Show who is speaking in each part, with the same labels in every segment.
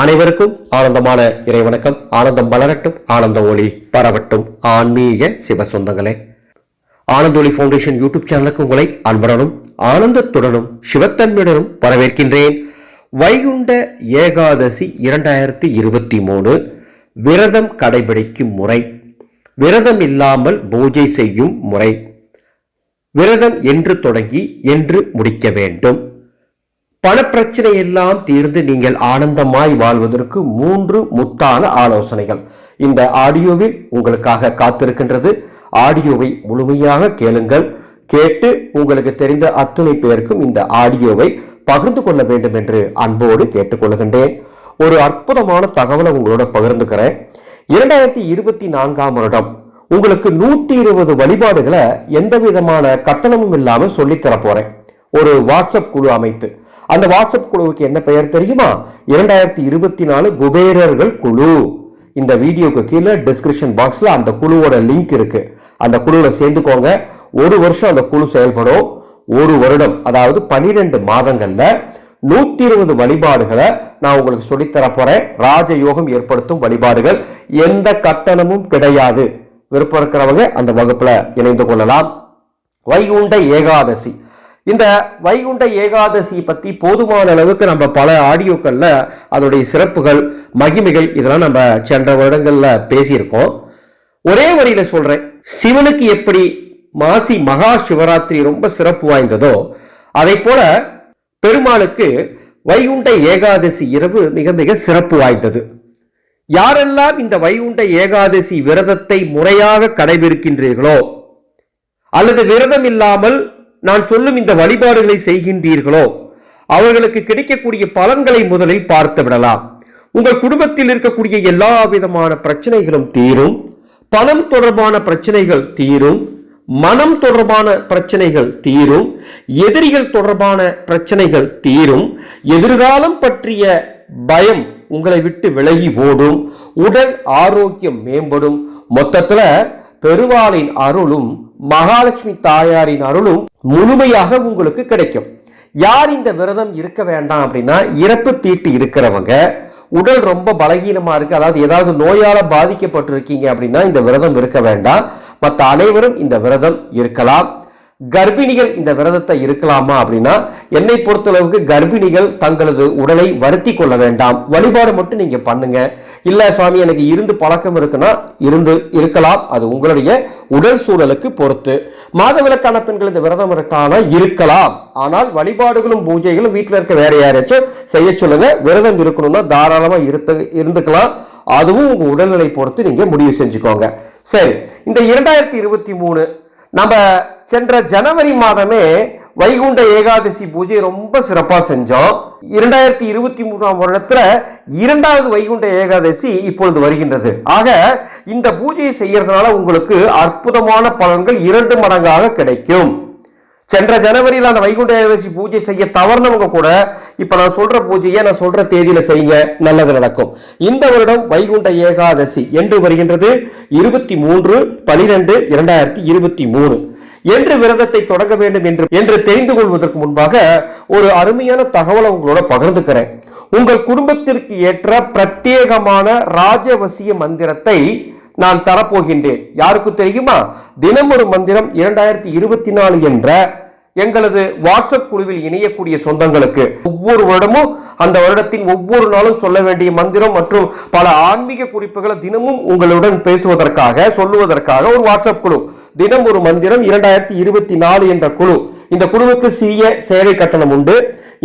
Speaker 1: அனைவருக்கும் ஆனந்தமான இறைவணக்கம். ஆனந்தம் வளரட்டும் ஆனந்த ஒளி பரவட்டும். ஆன்மீக சிவ சொந்தங்களே. ஆனந்த ஒளி ஃபவுண்டேஷன் யூடியூப் சேனலுக்கு உங்களை அன்புடனும் ஆனந்தத்துடனும் சிவத்தன்மையுடனும் வரவேற்கின்றேன். வைகுண்ட ஏகாதசி இரண்டாயிரத்தி இருபத்தி மூணு. விரதம் கடைபிடிக்கும் முறை. விரதம் இல்லாமல் பூஜை செய்யும் முறை. விரதம் என்று தொடங்கி என்று முடிக்க வேண்டும். பணப்பிரச்சனை எல்லாம் தீர்ந்து நீங்கள் ஆனந்தமாய் வாழ்வதற்கு மூன்று முத்தான ஆலோசனைகள். இந்த ஆடியோவில் உங்களுக்காக காத்திருக்கின்றது. ஆடியோவை முழுமையாக கேளுங்கள். கேட்டு உங்களுக்கு தெரிந்த அத்துணை பேருக்கும் இந்த ஆடியோவை பகிர்ந்து கொள்ள வேண்டும் என்று அன்போடு கேட்டுக்கொள்கின்றேன். ஒரு அற்புதமான தகவலை உங்களோட பகிர்ந்துக்கிறேன். இரண்டாயிரத்தி இருபத்தி நான்காம் வருடம். உங்களுக்கு நூற்றி இருபது வழிபாடுகளை எந்த விதமான கட்டணமும் இல்லாமல் சொல்லித்தர போறேன். ஒரு வாட்ஸ்அப் குழு அமைத்து. அந்த வாட்ஸ்அப் குழுவுக்கு என்ன பெயர் தெரியுமா? இரண்டாயிரத்தி இருபத்தி நாலு குபேரர்கள் குழு. இந்த வீடியோக்கு கீழே டிஸ்கிரிப்ஷன் பாக்ஸில் அந்த குழுவோட லிங்க் இருக்கு. அந்த குழுவில் சேர்ந்துக்கோங்க. ஒரு வருஷம் அந்த குழு செயல்படும். ஒரு வருடம் அதாவது பனிரெண்டு மாதங்கள்ல நூத்தி இருபது வழிபாடுகளை நான் உங்களுக்கு சொல்லித்தர போறேன். ராஜயோகம் ஏற்படுத்தும் வழிபாடுகள் எந்த கட்டணமும் கிடையாது. விருப்பம் இருக்கிறவங்க அந்த வகுப்புல இணைந்து கொள்ளலாம். வைகுண்ட ஏகாதசி. இந்த வைகுண்ட ஏகாதசி பற்றி போதுமான அளவுக்கு நம்ம பல ஆடியோக்களில் அதோடைய சிறப்புகள் மகிமைகள் இதெல்லாம் நம்ம சென்ற வருடங்களில் பேசியிருக்கோம். ஒரே வழியில் சொல்கிறேன் சிவனுக்கு எப்படி மாசி மகா சிவராத்திரி ரொம்ப சிறப்பு வாய்ந்ததோ அதை போல பெருமாளுக்கு வைகுண்ட ஏகாதசி இரவு மிக மிக சிறப்பு வாய்ந்தது. யாரெல்லாம் இந்த வைகுண்ட ஏகாதசி விரதத்தை முறையாக கடைபிடிக்கின்றீர்களோ அல்லது விரதம் இல்லாமல் நான் சொல்லும் இந்த வழிபாடுகளை செய்கின்றீர்களோ? அவர்களுக்கு கிடைக்கக்கூடிய பலன்களை முதலில் பார்த்து விடலாம். உங்கள் குடும்பத்தில் இருக்கக்கூடிய எல்லா விதமான பிரச்சனைகளும் தீரும். பணம் தொடர்பான பிரச்சனைகள் தீரும். மனம் தொடர்பான பிரச்சனைகள் தீரும். எதிரிகள் தொடர்பான பிரச்சனைகள் தீரும். எதிர்காலம் பற்றிய பயம் உங்களை விட்டு விலகி ஓடும். உடல் ஆரோக்கியம் மேம்படும். மொத்தத்தில் பெருவாளின் அருளும் மகாலட்சுமி தாயாரின் அருளும் முழுமையாக உங்களுக்கு கிடைக்கும். யார் இந்த விரதம் இருக்க வேண்டாம் அப்படின்னா இறப்பு தீட்டு இருக்கிறவங்க உடல் ரொம்ப பலகீனமா இருக்கு அதாவது ஏதாவது நோயால பாதிக்கப்பட்டிருக்கீங்க அப்படின்னா இந்த விரதம் இருக்க வேண்டாம். மற்ற அனைவரும் இந்த விரதம் இருக்கலாம். கர்ப்பிணிகள் இந்த விரதத்தை இருக்கலாமா அப்படின்னா என்னை பொறுத்தளவுக்கு கர்ப்பிணிகள் தங்களது உடலை வருத்தி கொள்ள வேண்டாம். வழிபாடு மட்டும் நீங்க பண்ணுங்க. இல்ல சுவாமி எனக்கு இருந்து பழக்கம் இருக்குன்னா இருந்து இருக்கலாம். அது உங்களுடைய உடல் சூழலுக்கு பொறுத்து. மாதவிலக்கான பெண்கள் இந்த விரதம் இருக்கான? இருக்கலாம். ஆனால் வழிபாடுகளும் பூஜைகளும் வீட்டில் இருக்க வேற யாராச்சும் செய்ய சொல்லுங்க. விரதம் இருக்கணும்னா தாராளமா இருத்து இருந்துக்கலாம். அதுவும் உங்க உடல்நிலை பொறுத்து நீங்க முடிவு செஞ்சுக்கோங்க. சரி இந்த இரண்டாயிரத்தி இருபத்தி மூணு நம்ம சென்ற ஜனவரி மாதமே வைகுண்ட ஏகாதசி பூஜை ரொம்ப சிறப்பாக செஞ்சோம். இரண்டாயிரத்தி இருபத்தி மூணாம் வருடத்தில் இரண்டாவது வைகுண்ட ஏகாதசி இப்பொழுது வருகின்றது. ஆக இந்த பூஜையை செய்யறதுனால உங்களுக்கு அற்புதமான பலன்கள் இரண்டு மடங்காக கிடைக்கும். சென்ற ஜனவரியில் அந்த வைகுண்ட ஏகாதசி பூஜை செய்ய தவறுனவங்க கூட இப்போ நான் சொல்ற பூஜையை நான் சொல்ற தேதியில் செய்யுங்க. நல்லது நடக்கும். இந்த வருடம் வைகுண்ட ஏகாதசி என்று வருகின்றது. இருபத்தி மூன்று பனிரெண்டு இரண்டாயிரத்தி இருபத்தி மூணு. என்று விரதத்தை தொடங்க வேண்டும் என்று என்று தெரிந்து கொள்வதற்கு முன்பாக ஒரு அருமையான தகவலை உங்களோட பகிர்ந்துக்கிறேன். உங்கள் குடும்பத்திற்கு ஏற்ற பிரத்யேகமான ராஜவசிய மந்திரத்தை நான் தரப்போகின்றேன். யாருக்கு தெரியுமா? தினம் ஒரு மந்திரம் இரண்டாயிரத்தி இருபத்தி நாலு என்ற எங்களது வாட்ஸ்அப் குழுவில் இணையக்கூடிய சொந்தங்களுக்கு ஒவ்வொரு வருடமும் அந்த வருடத்தின் ஒவ்வொரு நாளும் சொல்ல வேண்டிய மந்திரம் மற்றும் பல ஆன்மீக குறிப்புகளை தினமும் உங்களுடன் பேசுவதற்காக சொல்லுவதற்காக ஒரு வாட்ஸ்அப் குழு. தினம் ஒரு மந்திரம் இரண்டாயிரத்தி இருபத்தி நாலு என்ற குழு. இந்த குழுவுக்கு சிறிய சேவை கட்டணம் உண்டு.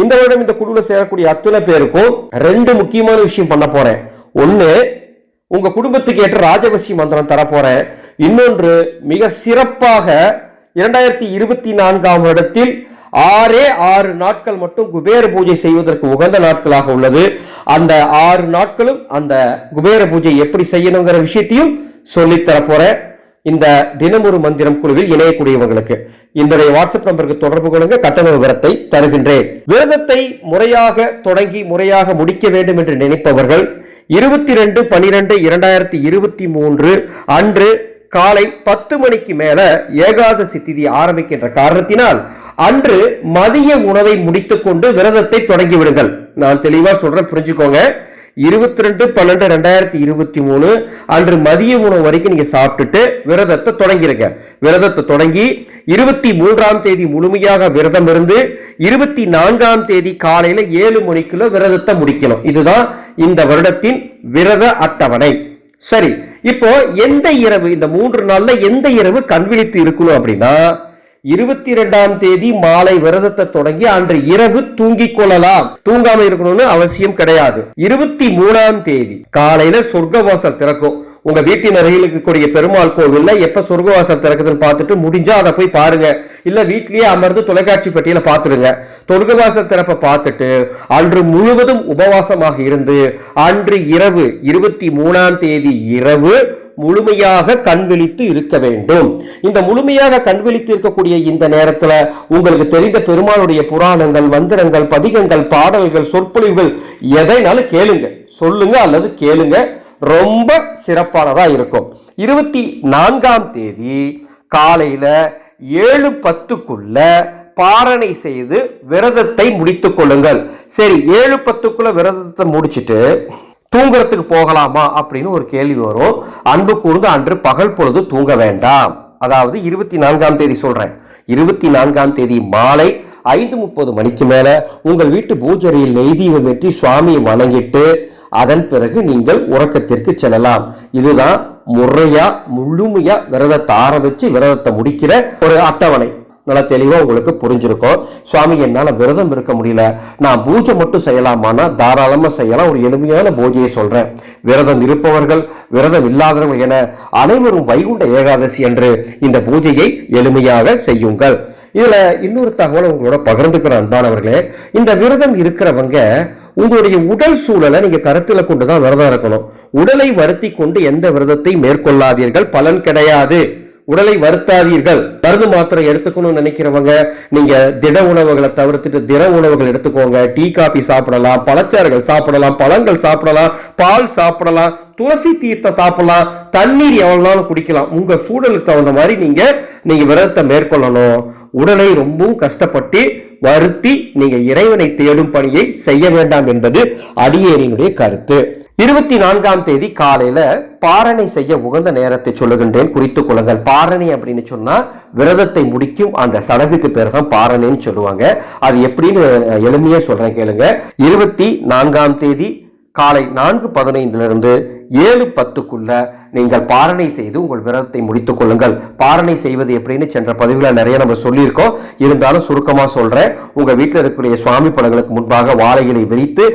Speaker 1: இந்த வருடம் இந்த குழுவில் சேரக்கூடிய அத்தனை பேருக்கும் ரெண்டு முக்கியமான விஷயம் பண்ண போறேன். ஒன்று உங்க குடும்பத்துக்கு ஏற்ற ராஜவசி மந்திரம் தரப்போறேன். இன்னொன்று மிக சிறப்பாக இரண்டாயிரத்தி இருபத்தி நான்காம் வருடத்தில் ஆறே ஆறு நாட்கள் மட்டும் குபேர பூஜை செய்வதற்கு உகந்த நாட்களாக உள்ளது. அந்த ஆறு நாட்களும் அந்த குபேர பூஜை எப்படி செய்யணுங்கிற விஷயத்தையும் சொல்லித்தரப்போறேன். இந்த தினமொரு மந்திரம் குழுவில் இணையக்கூடியவங்களுக்கு என்னுடைய வாட்ஸ்அப் நம்பருக்கு தொடர்பு கொள்ளுங்க கட்டண விவரத்தை தருகின்றேன். விரதத்தை முறையாக தொடங்கி முறையாக முடிக்க வேண்டும் என்று நினைப்பவர்கள் இருபத்தி ரெண்டு பனிரெண்டு இரண்டாயிரத்தி இருபத்தி மூன்று அன்று காலை பத்து மணிக்கு மேல ஏகாதசி திதி ஆரம்பிக்கின்ற காரணத்தினால் அன்று மதிய உணவை முடித்துக்கொண்டு விரதத்தை தொடங்கி விடுங்கள். நான் தெளிவா சொல்றேன் புரிஞ்சுக்கோங்க. இருபத்தி ரெண்டு பன்னெண்டு ரெண்டாயிரத்தி இருபத்தி மூணு அன்று மதிய உணவு வரைக்கும் நீங்க சாப்பிட்டுட்டு விரதத்தை தொடங்கிருங்க. விரதத்தை தொடங்கி இருபத்தி மூன்றாம் தேதி முழுமையாக விரதம் இருந்து இருபத்தி நான்காம் தேதி காலையில ஏழு மணிக்குள்ள விரதத்தை முடிக்கணும். இதுதான் இந்த வருடத்தின் விரத அட்டவணை. சரி இப்போ எந்த இரவு இந்த மூன்று நாள்ல எந்த இரவு கண்விழித்து இருக்கணும் அப்படின்னா இருபத்தி ரெண்டாம் தேதி மாலை விரதத்தை தொடங்கி அன்று இரவு தூங்கிக் கொள்ளலாம். தூங்காம இருக்கணும்னு அவசியம் கிடையாது. இருபத்தி மூணாம் தேதி காலையில சொர்க்கவாசல் திறக்கும். உங்க வீட்டின் அருகில் இருக்கக்கூடிய பெருமாள் கோவில்ல எப்ப சொர்க்கவாசல் திறக்குதுன்னு பார்த்துட்டு முடிஞ்சா அதை போய் பாருங்க. இல்ல வீட்லயே அமர்ந்து தொலைக்காட்சி பட்டியல பாத்துருங்க சொர்க்கவாசல் திறப்ப பார்த்துட்டு அன்று முழுவதும் உபவாசமாக இருந்து அன்று இரவு இருபத்தி மூணாம் தேதி இரவு முழுமையாக கண் விழித்து இருக்க வேண்டும். இந்த முழுமையாக கண் விழித்து இருக்கக்கூடிய இந்த நேரத்துல உங்களுக்கு தெரிந்த பெருமாளுடைய புராணங்கள் மந்திரங்கள் பதிகங்கள் பாடல்கள் சொற்பொழிவுகள் எதைனாலும் கேளுங்க. சொல்லுங்க அல்லது கேளுங்க. ரொம்ப சிறப்பானதாக இருக்கும். இருபத்தி நான்காம் தேதி காலையில் ஏழு பத்துக்குள்ள பாரணை செய்து விரதத்தை முடித்து கொள்ளுங்கள். சரி ஏழு பத்துக்குள்ள விரதத்தை முடிச்சுட்டு தூங்குறதுக்கு போகலாமா அப்படின்னு ஒரு கேள்வி வரும். அன்பு கூர்ந்து அன்று பகல் பொழுது தூங்க வேண்டாம். அதாவது இருபத்தி நான்காம் தேதி சொல்றேன். இருபத்தி நான்காம் தேதி மாலை ஐந்து முப்பது மணிக்கு மேல உங்கள் வீட்டு பூஜரையில் நெய்தீபம் ஏற்றி சுவாமியை வணங்கிட்டு அதன் பிறகு நீங்கள் உறக்கத்திற்கு செல்லலாம். இதுதான் முறையா முழுமையா விரதத்தை ஆரம்பிச்சு விரதத்தை முடிக்கிற ஒரு அட்டவணை. நல்லா தெளிவாக உங்களுக்கு புரிஞ்சிருக்கும். சுவாமி என்னால் விரதம் இருக்க முடியல. நான் பூஜை மட்டும் செய்யலாமான்னா தாராளமாக செய்யலாம். ஒரு எளிமையான பூஜையை சொல்கிறேன் விரதம் இருப்பவர்கள் விரதம் இல்லாதவர்கள் என அனைவரும் வைகுண்ட ஏகாதசி என்று இந்த பூஜையை எளிமையாக செய்யுங்கள். இதுல இன்னொரு தகவலை உங்களோட பகிர்ந்துக்கிற அன்பானவர்களே இந்த விரதம் இருக்கிறவங்க உங்களுடைய உடல் சூழலை நீங்க கொண்டு தான் விரதம் இருக்கணும். உடலை வருத்தி கொண்டு எந்த விரதத்தை மேற்கொள்ளாதீர்கள் பலன் கிடையாது. உடலை வருத்தாதீர்கள். மருந்து மாத்திரை எடுத்துக்கணும்னு நினைக்கிறவங்க நீங்க திட உணவுகளை தவிர்த்துட்டு திட உணவுகள் எடுத்துக்கோங்க. டீ காபி சாப்பிடலாம் பழச்சாறுகள் சாப்பிடலாம் பழங்கள் சாப்பிடலாம் பால் சாப்பிடலாம் துளசி தீர்த்தம் சாப்பிடலாம் தண்ணீர் எவ்வளவு நாளும் குடிக்கலாம். உங்க சூழலுக்கு தகுந்த மாதிரி நீங்க நீங்க விரதத்தை மேற்கொள்ளணும். உடலை ரொம்பவும் கஷ்டப்பட்டு வருத்தி நீங்க இறைவனை தேடும் பணியை செய்ய வேண்டாம் என்பது அடியேனினுடைய கருத்து. இருபத்தி நான்காம் தேதி காலையில பாரணை செய்ய உகந்த நேரத்தை சொல்லுகின்றேன். குறித்து கொள்ளுங்கள். பாரணை அப்படின்னு சொன்னா விரதத்தை முடிக்கும் அந்த சடங்குக்கு பேர் தான் பாரணைன்னு சொல்லுவாங்க. அது எப்படின்னு எளிமையா சொல்றேன் கேளுங்க. இருபத்தி நான்காம் தேதி காலை நான்கு பதினைந்திலிருந்து ஏழு பத்துக்குள்ள நீங்கள் பாரணை செய்து உங்கள் விரதத்தை முடித்துக் கொள்ளுங்கள். பாரணை செய்வது எப்படின்னு சென்ற பதிவில் நிறைய நம்ம சொல்லியிருக்கோம். இருந்தாலும் சுருக்கமாக சொல்றேன். உங்கள் வீட்டில் இருக்கக்கூடிய சுவாமி படங்களுக்கு முன்பாக வாழைகளை விரித்து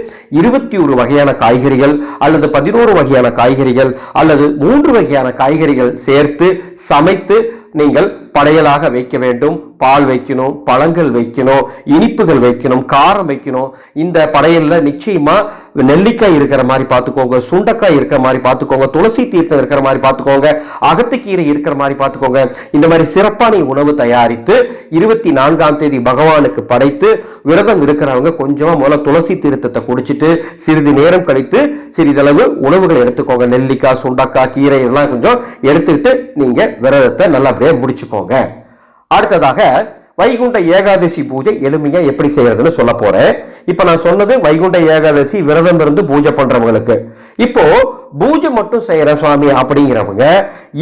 Speaker 1: இருபத்தி ஒரு வகையான காய்கறிகள் அல்லது பதினோரு வகையான காய்கறிகள் அல்லது மூன்று வகையான காய்கறிகள் சேர்த்து சமைத்து நீங்கள் படையலாக வைக்க வேண்டும். பால் வைக்கணும் பழங்கள் வைக்கணும் இனிப்புகள் வைக்கணும் காரம் வைக்கணும். இந்த படையலில் நிச்சயமாக நெல்லிக்காய் இருக்கிற மாதிரி பார்த்துக்கோங்க சுண்டக்காய் இருக்கிற மாதிரி பார்த்துக்கோங்க துளசி தீர்த்தம் இருக்கிற மாதிரி பார்த்துக்கோங்க அகத்துக்கீரை இருக்கிற மாதிரி பார்த்துக்கோங்க. இந்த மாதிரி சிறப்பான உணவு தயாரித்து இருபத்தி நான்காம் தேதி பகவானுக்கு படைத்து விரதம் இருக்கிறவங்க கொஞ்சமாக முதல்ல துளசி தீர்த்தத்தை குடிச்சிட்டு சிறிது நேரம் கழித்து சிறிதளவு உணவுகள் எடுத்துக்கோங்க. நெல்லிக்காய் சுண்டக்காய் கீரை இதெல்லாம் கொஞ்சம் எடுத்துக்கிட்டு நீங்கள் விரதத்தை நல்லபடியாக முடிச்சுக்கோங்க. அடுத்ததாக வைகுண்ட ஏகாதசி பூஜை எளிமையா எப்படி செய்யறதுன்னு சொல்ல போறேன். இப்ப நான் சொன்னது வைகுண்ட ஏகாதசி விரதம் இருந்து பூஜை பண்றவங்களுக்கு. இப்போ பூஜை மட்டும் செய்யற சுவாமி அப்படிங்கிறவங்க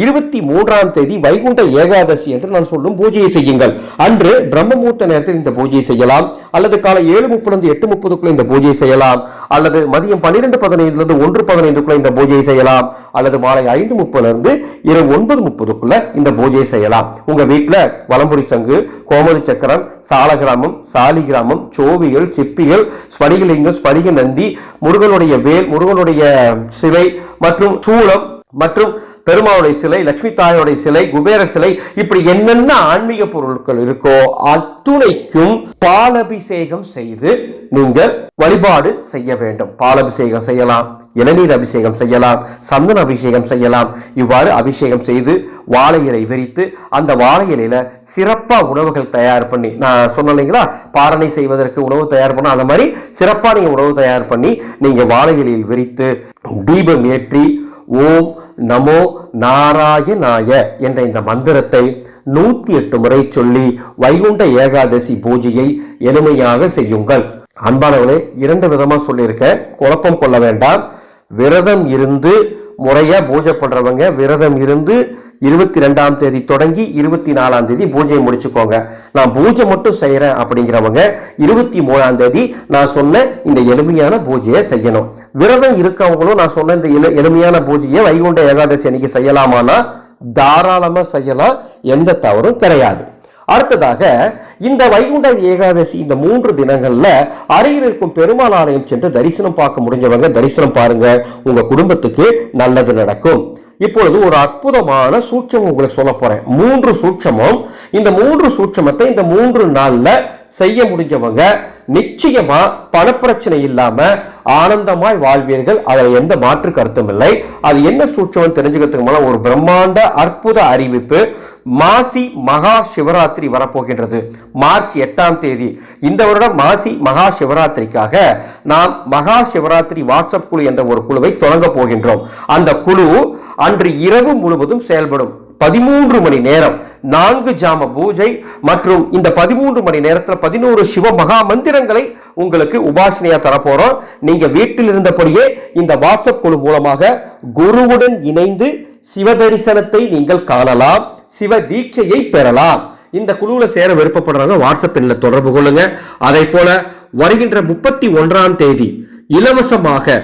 Speaker 1: இருபத்தி மூன்றாம் தேதி வைகுண்ட ஏகாதசி என்று நான் சொல்லும் பூஜையை செய்யுங்கள். அன்று பிரம்மமூர்த்த நேரத்தில் இந்த பூஜையை செய்யலாம். அல்லது காலை ஏழு முப்பது எட்டு முப்பதுக்குள்ள இந்த பூஜையை செய்யலாம். அல்லது மதியம் பன்னிரெண்டு பதினைந்துல இருந்து ஒன்று பதினைந்துக்குள்ள இந்த பூஜையை செய்யலாம். அல்லது மாலை ஐந்து முப்பதுல இருந்து இரவு ஒன்பது முப்பதுக்குள்ள இந்த பூஜையை செய்யலாம். உங்க வீட்டில் வலம்புரி சங்கு கோமதி சக்கரம் சாலகிராமம் சாலிகிராமம் சோவிகள் சிப்பிகள் ஸ்படிகலிங்கம் ஸ்படிக நந்தி முருகனுடைய வேல் முருகனுடைய சிலை மற்றும் சூளம் மற்றும் பெருமாளுடைய சிலை லட்சுமி தாயோடைய சிலை குபேர சிலை இப்படி என்னென்ன ஆன்மீக பொருட்கள் இருக்கோ அத்துணைக்கும் பாலபிஷேகம் செய்து நீங்கள் வழிபாடு செய்ய வேண்டும். பாலபிஷேகம் செய்யலாம் இளநீர் அபிஷேகம் செய்யலாம் சந்தன அபிஷேகம் செய்யலாம். இவ்வாறு அபிஷேகம் செய்து வாழை இலை விரித்து அந்த வாழை இலையில சிறப்பா உணவுகள் தயார் பண்ணி நான் சொன்னேன் இல்லைங்களா? பாரணை செய்வதற்கு உணவு தயார் பண்ண அந்த மாதிரி சிறப்பா நீங்க உணவு தயார் பண்ணி நீங்க வாழை இலையில் விரித்து தீபம் ஏற்றி ஓம் நமோ நாராயணாய என்ற இந்த மந்திரத்தை நூத்தி எட்டு முறை சொல்லி வைகுண்ட ஏகாதசி பூஜையை எளிமையாக செய்யுங்கள். அன்பானவர்களே இரண்டு விதமா சொல்லியிருக்க குழப்பம் கொள்ள வேண்டாம். விரதம் இருந்து முறையா பூஜை பண்றவங்க விரதம் இருந்து இருபத்தி ரெண்டாம் தேதி தொடங்கி இருபத்தி நாலாம் தேதி பூஜையை முடிச்சுக்கோங்க. நான் பூஜை மட்டும் செய்யறேன் அப்படிங்கிறவங்க இருபத்தி மூணாம் தேதி நான் சொன்ன இந்த எளிமையான பூஜையை செய்யணும். விரதம் இருக்கவங்களும் நான் சொன்ன இந்த எளி- எளிமையான பூஜையை வைகுண்ட ஏகாதசி அன்னைக்கு செய்யலாமானா தாராளமா செய்யலாம். எந்த தவறும் கிடையாது. அடுத்ததாக இந்த வைகுண்ட ஏகாதசி இந்த மூன்று தினங்கள்ல அருகில் இருக்கும் பெருமாள் ஆலயம் சென்று தரிசனம் பார்க்க முடிஞ்சவங்க தரிசனம் பாருங்க. உங்க குடும்பத்துக்கு நல்லது நடக்கும். இப்பொழுது ஒரு அற்புதமான சூட்சமம் உங்களுக்கு சொல்ல போறேன். மூன்று சூட்சமம். இந்த மூன்று சூட்சமத்தை இந்த மூன்று நாள்ல செய்ய முடிஞ்சவங்க நிச்சயமா பணப்பிரச்சனை இல்லாம ஆனந்தமாய் வாழ்வீர்கள். அதில் எந்த மாற்று கருத்தும் இல்லை. அது என்ன சூட்சம் தெரிஞ்சுக்கிறதுக்கு மூலம் ஒரு பிரம்மாண்ட அற்புத அறிவிப்பு மாசி மகா சிவராத்திரி வரப்போகின்றது. மார்ச் எட்டாம் தேதி. இந்த வருடம் மாசி மகா சிவராத்திரிக்காக நாம் மகா சிவராத்திரி வாட்ஸ்அப் குழு என்ற ஒரு குழுவை தொடங்க போகின்றோம். அந்த குழு அன்று இரவு முழுவதும் செயல்படும். பதிமூன்று மணி நேரம். நான்கு ஜாம பூஜை மற்றும் இந்த பதிமூன்று மணி நேரத்தில் பதினோரு சிவ மகா மந்திரங்களை உங்களுக்கு உபாசனையாக தரப்போகிறோம் நீங்கள் வீட்டில் இருந்தபடியே இந்த வாட்ஸ்அப் குழு மூலமாக குருவுடன் இணைந்து சிவ தரிசனத்தை நீங்கள் காணலாம். சிவ தீட்சையை பெறலாம். இந்த குழுவில் சேர விருப்பப்படுறவங்க வாட்ஸ்அப் எண்ணில் தொடர்பு கொள்ளுங்க. அதே போல வருகின்ற முப்பத்தி ஒன்றாம் தேதி இலவசமாக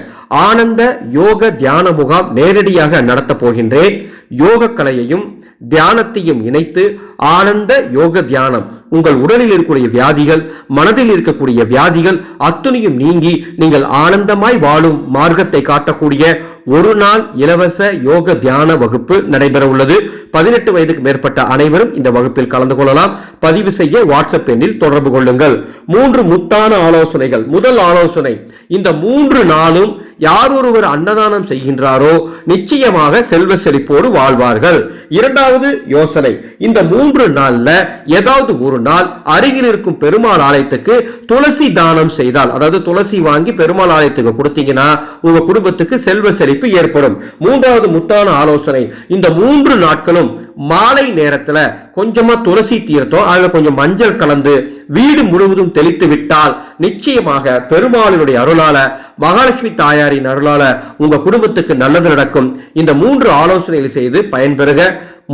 Speaker 1: ஆனந்த யோக தியான முகாம் நேரடியாக நடத்தப் போகின்றேன். யோக கலையையும் தியானத்தையும் இணைத்து ஆனந்த யோக தியானம் உங்கள் உடலில் இருக்கக்கூடிய வியாதிகள் மனதில் இருக்கக்கூடிய வியாதிகள் அத்துணையும் நீங்கி நீங்கள் ஆனந்தமாய் வாழும் மார்க்கத்தை காட்டக்கூடிய ஒரு நாள் இலவச யோக தியான வகுப்பு நடைபெற உள்ளது. பதினெட்டு வயதுக்கு மேற்பட்ட அனைவரும் இந்த வகுப்பில் கலந்து கொள்ளலாம். பதிவு செய்ய வாட்ஸ்அப் எண்ணில் தொடர்பு கொள்ளுங்கள். மூன்று முத்தான ஆலோசனைகள். முதல் ஆலோசனை இந்த மூன்று நாளும் யார் ஒருவர் அன்னதானம் செய்கின்றாரோ நிச்சயமாக செல்வ செழிப்போடு வாழ்வார்கள். இரண்டாவது யோசனை இந்த மூன்று நாள்ல ஏதாவது ஒரு நாள் அருகில் இருக்கும் பெருமாள் ஆலயத்துக்கு துளசி தானம் செய்தால் அதாவது துளசி வாங்கி பெருமாள் ஆலயத்துக்கு கொடுத்தீங்கன்னா உங்க குடும்பத்துக்கு செல்வ செழிப்பு ஏற்படும். மூன்றாவது முத்தான ஆலோசனை இந்த மூன்று நாட்களும் மாலை நேரத்துல கொஞ்சமா துளசி தீர்த்தம் அதுல கொஞ்சம் மஞ்சள் கலந்து வீடு முழுவதும் தெளித்து விட்டால் நிச்சயமாக பெருமாளினுடைய அருளால மகாலட்சுமி தாயாரின் அருளால உங்க குடும்பத்துக்கு நல்லது நடக்கும். இந்த மூன்று ஆலோசனைகளை செய்து பயன்பெறுக.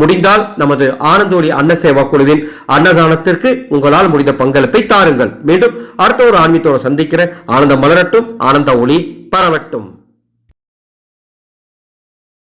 Speaker 1: முடிந்தால் நமது ஆனந்தோடி அன்ன சேவா குழுவின் அன்னதானத்திற்கு உங்களால் முடிந்த பங்களிப்பை தாருங்கள். மீண்டும் அடுத்த ஒரு ஆன்மீகத்தோடு சந்திக்கிற ஆனந்தம் மலரட்டும் ஆனந்த ஒளி பரவட்டும்.